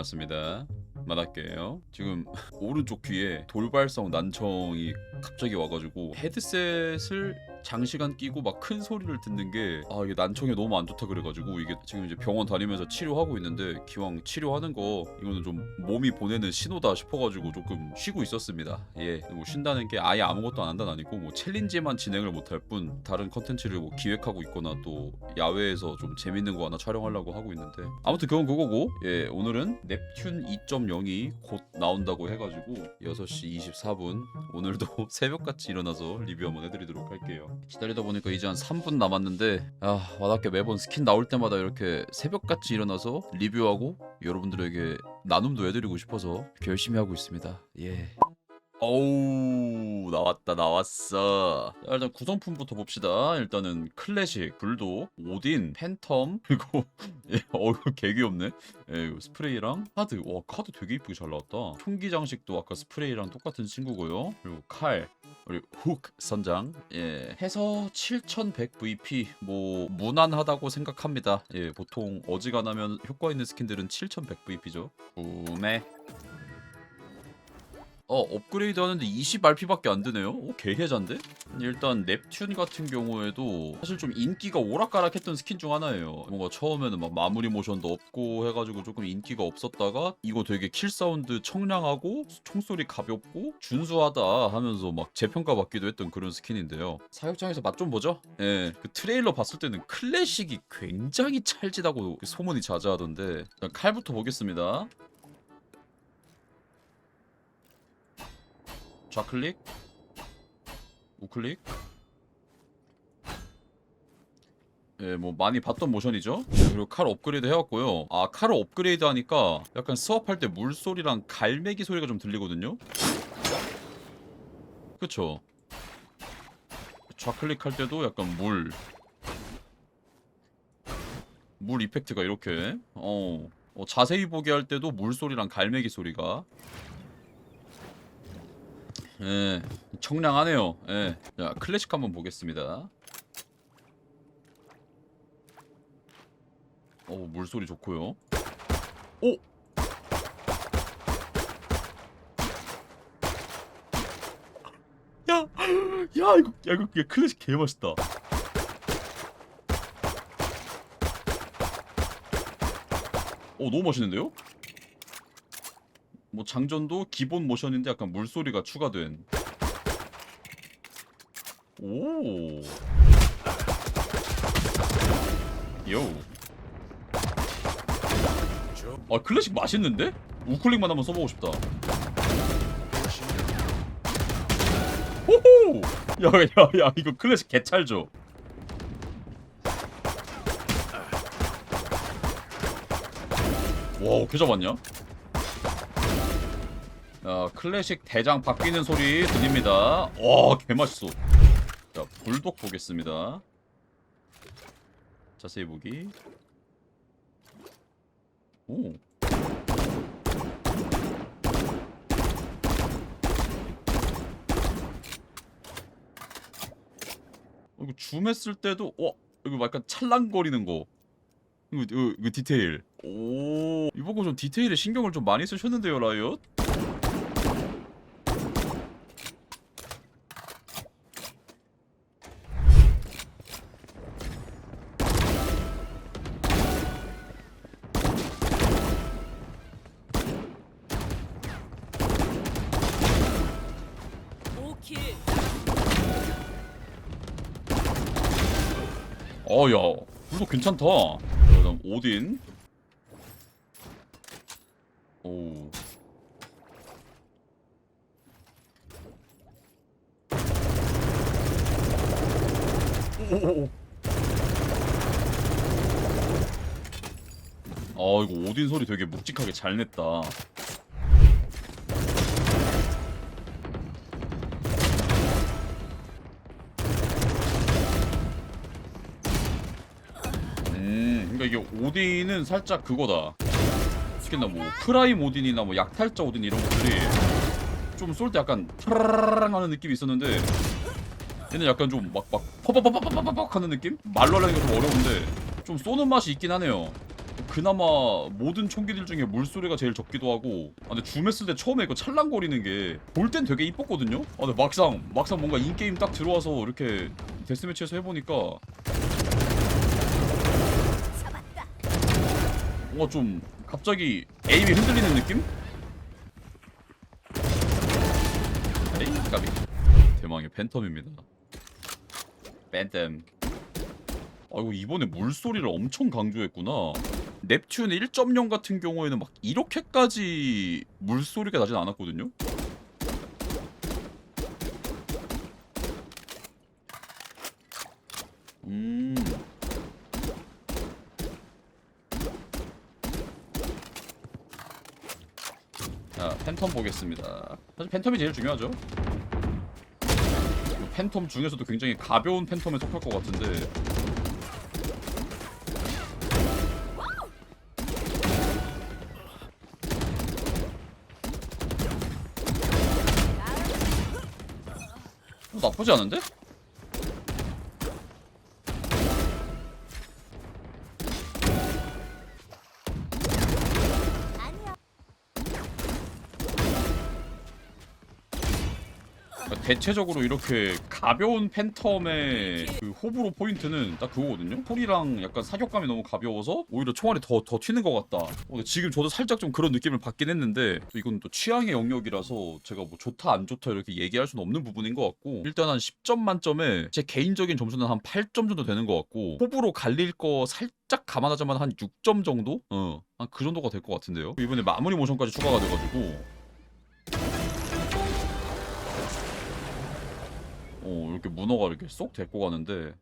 반갑습니다. 만할게요. 지금 오른쪽 귀에 돌발성 난청이 갑자기 와가지고 헤드셋을 장시간 끼고 막 큰 소리를 듣는 게 아 이게 난청에 너무 안 좋다 그래가지고 이게 지금 이제 병원 다니면서 치료하고 있는데 기왕 치료하는 거 이거는 좀 몸이 보내는 신호다 싶어가지고 조금 쉬고 있었습니다. 예, 뭐 쉰다는 게 아예 아무것도 안 한다는 아니고 뭐 챌린지만 진행을 못할 뿐 다른 컨텐츠를 뭐 기획하고 있거나 또 야외에서 좀 재밌는 거 하나 촬영하려고 하고 있는데 아무튼 그건 그거고 예 오늘은 넵튠 2.0이 곧 나온다고 해가지고 6시 24분 오늘도 새벽같이 일어나서 리뷰 한번 해드리도록 할게요 기다리다 보니까 이제 한 3분 남았는데 아 와닿게 매번 스킨 나올 때마다 이렇게 새벽같이 일어나서 리뷰하고 여러분들에게 나눔도 해드리고 싶어서 이렇게 열심히 하고 있습니다. 예. 어우 나왔다 나왔어. 자, 일단 구성품부터 봅시다. 일단은 클래식 불독 오딘 팬텀 그리고 예, 어우 개 귀엽네. 예, 스프레이랑 카드. 와 카드 되게 이쁘게 잘 나왔다. 총기 장식도 아까 스프레이랑 똑같은 친구고요. 그리고 칼 그리고 훅 선장. 예 해서 7100 VP 뭐 무난하다고 생각합니다. 예 보통 어지간하면 효과 있는 스킨들은 7100 VP죠. 구매 어 업그레이드 하는데 20RP밖에 안 되네요. 오 개해잔데? 일단 넵튠 같은 경우에도 사실 좀 인기가 오락가락했던 스킨 중 하나예요. 뭔가 처음에는 막 마무리 모션도 없고 해가지고 조금 인기가 없었다가 이거 되게 킬 사운드 청량하고 총소리 가볍고 준수하다 하면서 막 재평가 받기도 했던 그런 스킨인데요. 사육장에서 맛 좀 보죠. 예, 그 트레일러 봤을 때는 클래식이 굉장히 찰지다고 소문이 자자하던데 칼부터 보겠습니다. 좌클릭 우클릭 예, 뭐 많이 봤던 모션이죠. 네, 그리고 칼 업그레이드 해왔고요. 아, 칼을 업그레이드 하니까 약간 스왑할 때 물소리랑 갈매기 소리가 좀 들리거든요. 그쵸? 좌클릭할 때도 약간 물. 물 이펙트가 이렇게. 어, 어, 자세히 보게 할 때도 물소리랑 갈매기 소리가. 예, 청량하네요. 예. 자, 클래식 한번 보겠습니다. 어, 물소리 좋고요. 오! 야! 야, 이거 야, 이거 야, 클래식 개 멋있다. 오, 너무 멋있는데요? 뭐 장전도 기본 모션인데 약간 물소리가 추가된 오. 요. 아 클래식 맛있는데? 우클릭만 한번 써보고 싶다. 호호! 야야야 이거 클래식 개찰죠. 와, 개 잡았냐? 자, 클래식 대장 바뀌는 소리 들립니다. 와, 개맛있어. 자, 불독 보겠습니다. 자세히 보기. 오. 어, 이거 줌했을 때도 와 이거 약간 찰랑거리는 거 이거, 이거, 이거 디테일 오 이번 거 좀 디테일에 신경을 좀 많이 쓰셨는데요 라이엇 어야. 이거 괜찮다. 그다음 오딘. 오. 오오오. 아 이거 오딘 소리 되게 묵직하게 잘 냈다 오딘은 살짝 그거다. 특히나 뭐 프라임 오딘이나 뭐 약탈자 오딘 이런 것들이 좀 쏠 때 약간 프라랑 하는 느낌이 있었는데 얘는 약간 좀 막막 퍼퍼퍼퍼퍼퍼 하는 느낌? 말로 하려니까 좀 어려운데 좀 쏘는 맛이 있긴 하네요. 그나마 모든 총기들 중에 물소리가 제일 적기도 하고 아, 근데 줌 했을 때 처음에 이거 찰랑거리는 게 볼 땐 되게 이뻤거든요 아 근데 막상 막상 뭔가 인게임 딱 들어와서 이렇게 데스매치에서 해보니까 뭔가 좀 갑자기 에임이 흔들리는 느낌? 에이 까비. 대망의 팬텀입니다. 팬텀. 아이고 이번에 물소리를 엄청 강조했구나. 넵튠 1.0 같은 경우에는 막 이렇게까지 물소리가 나진 않았거든요? 음 자, 팬텀 보겠습니다. 사실 팬텀이 제일 중요하죠. 팬텀 중에서도 굉장히 가벼운 팬텀에 속할 것 같은데 어, 나쁘지 않은데? 대체적으로 이렇게 가벼운 팬텀의 그 호불호 포인트는 딱 그거거든요. 소리랑 약간 사격감이 너무 가벼워서 오히려 총알이 더, 더 튀는 것 같다. 어, 지금 저도 살짝 좀 그런 느낌을 받긴 했는데 또 이건 또 취향의 영역이라서 제가 뭐 좋다 안 좋다 이렇게 얘기할 수는 없는 부분인 것 같고 일단 한 10점 만점에 제 개인적인 점수는 한 8점 정도 되는 것 같고 호불호 갈릴 거 살짝 감안하자면 한 6점 정도? 어, 한 그 정도가 될 것 같은데요. 이번에 마무리 모션까지 추가가 돼가지고 어 이렇게 문어가 이렇게 쏙 데리고 가는데.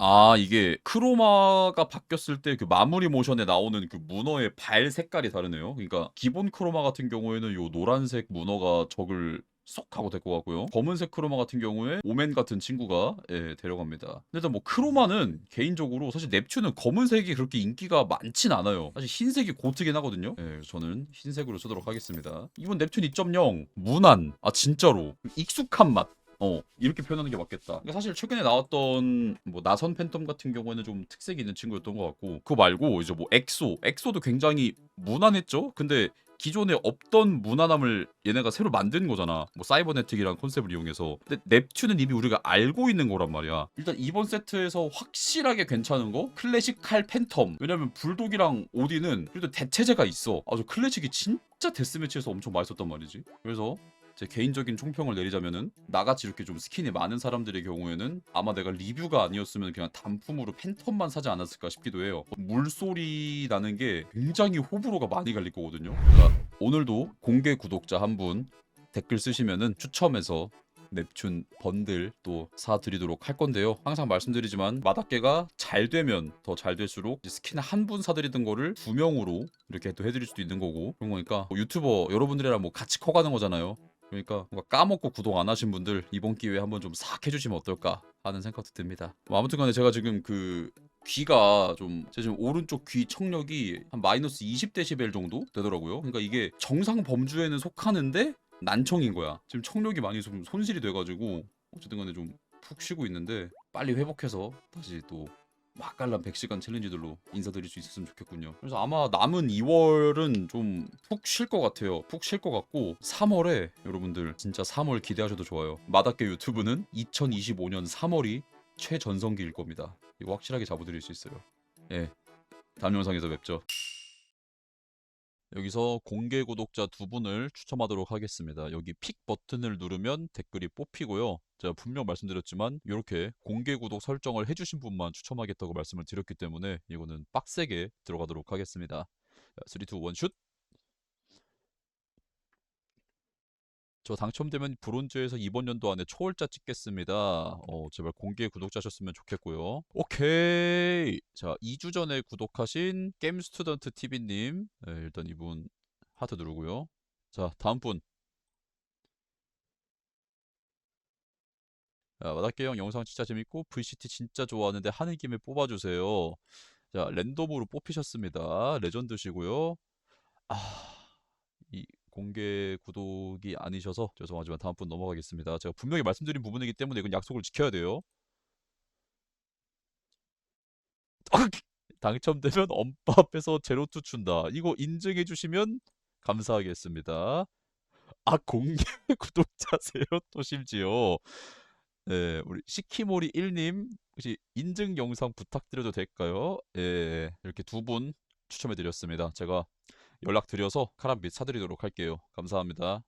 아 이게 크로마가 바뀌었을 때 그 마무리 모션에 나오는 그 문어의 발 색깔이 다르네요. 그러니까 기본 크로마 같은 경우에는 요 노란색 문어가 적을 쏙 하고 데리고 가고요. 검은색 크로마 같은 경우에 오멘 같은 친구가 예, 데려갑니다. 일단 뭐 크로마는 개인적으로 사실 넵튠은 검은색이 그렇게 인기가 많진 않아요. 사실 흰색이 고트긴 하거든요. 예, 저는 흰색으로 쓰도록 하겠습니다. 이번 넵튠 2.0 무난. 아 진짜로. 익숙한 맛 어 이렇게 표현하는 게 맞겠다. 그러니까 사실 최근에 나왔던 뭐 나선 팬텀 같은 경우에는 좀 특색이 있는 친구였던 것 같고 그거 말고 이제 뭐 엑소, 엑소도 굉장히 무난했죠. 근데 기존에 없던 무난함을 얘네가 새로 만든 거잖아. 뭐 사이버네틱이란 컨셉을 이용해서. 근데 넵튠은 이미 우리가 알고 있는 거란 말이야. 일단 이번 세트에서 확실하게 괜찮은 거 클래식 칼 팬텀. 왜냐면 불독이랑 오디는 그래도 대체제가 있어. 아주 클래식이 진짜 데스매치에서 엄청 맛있었단 말이지. 그래서 제 개인적인 총평을 내리자면은 나같이 이렇게 좀 스킨이 많은 사람들의 경우에는 아마 내가 리뷰가 아니었으면 그냥 단품으로 팬텀만 사지 않았을까 싶기도 해요. 물소리 나는 게 굉장히 호불호가 많이 갈릴 거거든요. 그러니까 오늘도 공개 구독자 한 분 댓글 쓰시면은 추첨해서 넵튠 번들 또 사드리도록 할 건데요. 항상 말씀드리지만 마다깨가 잘 되면 더 잘 될수록 스킨 한 분 사드리던 거를 두 명으로 이렇게 또 해드릴 수도 있는 거고 그런 거니까 뭐 유튜버 여러분들이랑 뭐 같이 커가는 거잖아요. 그러니까 까먹고 구독 안 하신 분들 이번 기회에 한번 좀 싹 해주시면 어떨까 하는 생각도 듭니다. 뭐 아무튼간에 제가 지금 그 귀가 좀 제 지금 오른쪽 귀 청력이 한 마이너스 20데시벨 정도 되더라고요. 그러니까 이게 정상 범주에는 속하는데 난청인 거야. 지금 청력이 많이 좀 손실이 돼가지고 어쨌든 간에 좀 푹 쉬고 있는데 빨리 회복해서 다시 또 맛깔난 100시간 챌린지들로 인사드릴 수 있었으면 좋겠군요. 그래서 아마 남은 2월은 좀 푹 쉴 것 같아요. 푹 쉴 것 같고 3월에 여러분들 진짜 3월 기대하셔도 좋아요. 마다깨 유튜브는 2025년 3월이 최전성기일 겁니다. 이거 확실하게 잡아드릴 수 있어요. 예. 다음 영상에서 뵙죠. 여기서 공개 구독자 두 분을 추첨하도록 하겠습니다. 여기 픽 버튼을 누르면 댓글이 뽑히고요. 제가 분명 말씀드렸지만 이렇게 공개 구독 설정을 해주신 분만 추첨하겠다고 말씀을 드렸기 때문에 이거는 빡세게 들어가도록 하겠습니다. 3, 2, 1 슛! 저 당첨되면 브론즈에서 이번 연도 안에 초월자 찍겠습니다. 어, 제발 공개 구독자셨으면 좋겠고요. 오케이. 자, 2주 전에 구독하신 게임 스튜던트 TV님. 네, 일단 이분 하트 누르고요. 자, 다음 분. 자, 마다케 형 영상 진짜 재밌고 VCT 진짜 좋아하는데 하는 김에 뽑아주세요. 자, 랜덤으로 뽑히셨습니다. 레전드시고요. 아, 이 공개 구독이 아니셔서 죄송하지만 다음 분 넘어가겠습니다. 제가 분명히 말씀드린 부분이기 때문에 이건 약속을 지켜야 돼요. 당첨되면 엄밥에서 제로투 춘다. 이거 인증해 주시면 감사하겠습니다. 아 공개 구독자세요? 또 심지어 네, 우리 시키모리 1님 혹시 인증 영상 부탁드려도 될까요? 예, 네, 이렇게 두 분 추첨해 드렸습니다. 제가 연락 드려서 카람빛 사드리도록 할게요. 감사합니다.